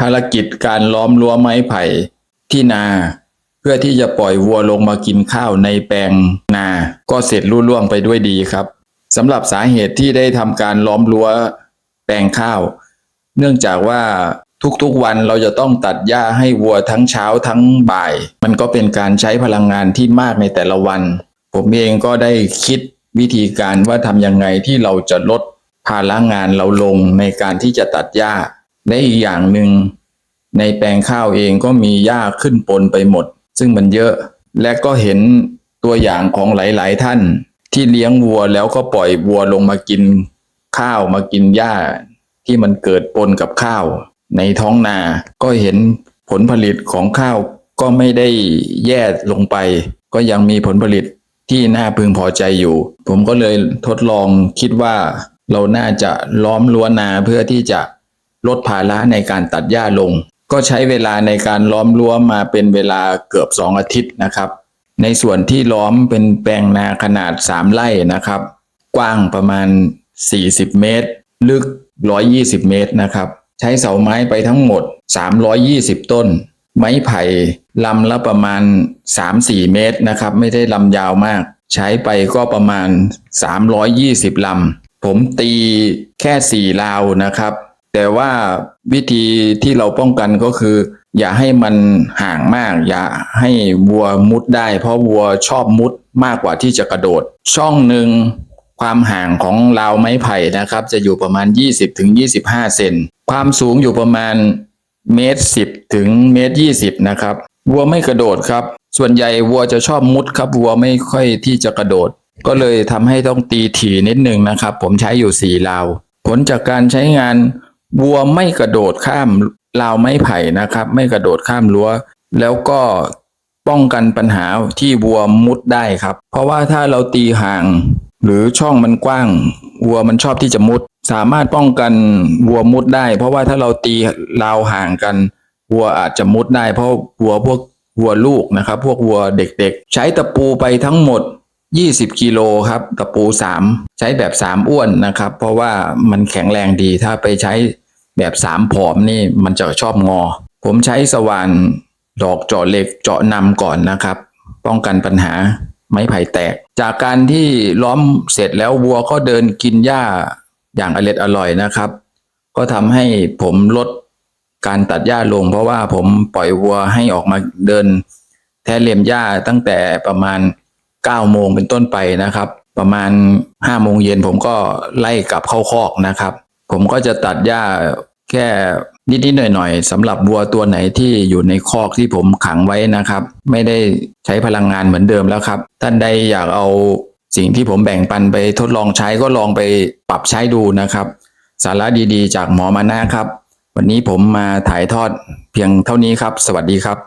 ภารกิจการล้อมรั้วไม้ไผ่ที่นา เพื่อที่จะปล่อยวัวลงมากินข้าวในแปลงนา ก็เสร็จรุ่ล่วงไปด้วยดีครับสำหรับสาเหตุที่ได้ทำการล้อมรั้วแปลงข้าว เนื่องจากว่าทุกๆวันเราจะต้องตัดหญ้าให้วัวทั้งเช้าทั้งบ่าย มันก็เป็นการใช้พลังงานที่มากในแต่ละวัน ผมเองก็ได้คิดวิธีการว่าทำยังไงที่เราจะลดภาระงานเราลงในการที่จะตัดหญ้า และอีกอย่างหนึ่งในแปลงข้าวเองก็มีหญ้าขึ้นปนไปหมด ซึ่งมันเยอะและก็เห็นตัวอย่างของหลาย ๆ ท่าน ที่เลี้ยงวัวแล้วก็ปล่อยวัวลงมากินข้าวมากินหญ้า ที่มันเกิดปนกับข้าว ในท้องนาก็เห็นผลผลิตของข้าวก็ไม่ได้แย่ลงไป ก็ยังมีผลผลิตที่น่าพึงพอใจอยู่ ผมก็เลยทดลองคิดว่าเราน่าจะล้อมรั้วนนาเพื่อที่จะ ลดภาระในการตัดหญ้าลง ก็ใช้เวลาในการล้อมรั้วมาเป็นเวลาเกือบสองอาทิตย์นะครับ ในส่วนที่ล้อมเป็นแปลงนาขนาด 3 ไร่นะครับ กว้างประมาณ 40 เมตร ลึก 120 เมตรนะครับใช้เสาไม้ไปทั้งหมด 320 ต้น ไม้ไผ่ลำละประมาณ 3-4 เมตรนะครับ ไม่ได้ลำยาวมาก ใช้ไปก็ประมาณ 320 ลำ ผมตีแค่4ราวนะครับ แต่ว่าวิธีที่เราป้องกันก็คือ อย่าให้มันห่างมาก อย่าให้วัวมุดได้ เพราะวัวชอบมุดมากกว่าที่จะกระโดด ช่องหนึ่งความห่างของราวไม้ไผ่นะครับ จะอยู่ประมาณ 20-25เซนความสูงอยู่ประมาณเมตร10ถึงเมตร20นะครับวัวไม่กระโดดครับ ส่วนใหญ่วัวจะชอบมุดครับวัวไม่ค่อยที่จะกระโดด ก็เลยทำให้ต้องตีถี่นิดนึงนะครับ ผมใช้อยู่4ราว ผลจากการใช้งาน วัวไม่กระโดดข้ามราวไม้ไผ่นะครับ ไม่กระโดดข้ามรั้ว แล้วก็ป้องกันปัญหาที่วัวมุดได้ครับ เพราะว่าถ้าเราตีห่าง หรือช่องมันกว้าง วัวมันชอบที่จะมุด สามารถป้องกันวัวมุดได้ เพราะว่าถ้าเราตีราวห่างกัน วัวอาจจะมุดได้ เพราะวัวพวกวัวลูกนะครับ พวกวัวเด็กๆ ใช้ตะปูไปทั้งหมด 20 กิโลครับ ตะปู 3 ใช้แบบ 3 อ้วนนะครับ เพราะว่ามันแข็งแรงดีถ้าไปใช้ แบบ3ผอมนี่มันจะชอบงอ ผมใช้สว่านดอกเจาะเหล็กเจาะนำก่อนนะครับ ป้องกันปัญหาไม้ไผ่แตก จากการที่ล้อมเสร็จแล้ววัวก็เดินกินหญ้าอย่างอร็ดอร่อยนะครับ ก็ทำให้ผมลดการตัดหญ้าลง เพราะว่าผมปล่อยวัวให้ออกมาเดิน แทะเลียมหญ้าตั้งแต่ประมาณ9โมงเป็นต้นไปนะครับ ประมาณ5โมงเย็นผมก็ไล่กลับเข้าคอกนะครับ ผมก็จะตัดหญ้าแค่นิดๆหน่อยๆสำหรับวัวตัวไหนที่อยู่ในคอกที่ผมขังไว้นะครับ ไม่ได้ใช้พลังงานเหมือนเดิมแล้วครับ ท่านใดอยากเอาสิ่งที่ผมแบ่งปันไปทดลองใช้ก็ลองไปปรับใช้ดูนะครับ สาระดีๆ จากหมอมานะครับ วันนี้ผมมาถ่ายทอดเพียงเท่านี้ครับ สวัสดีครับ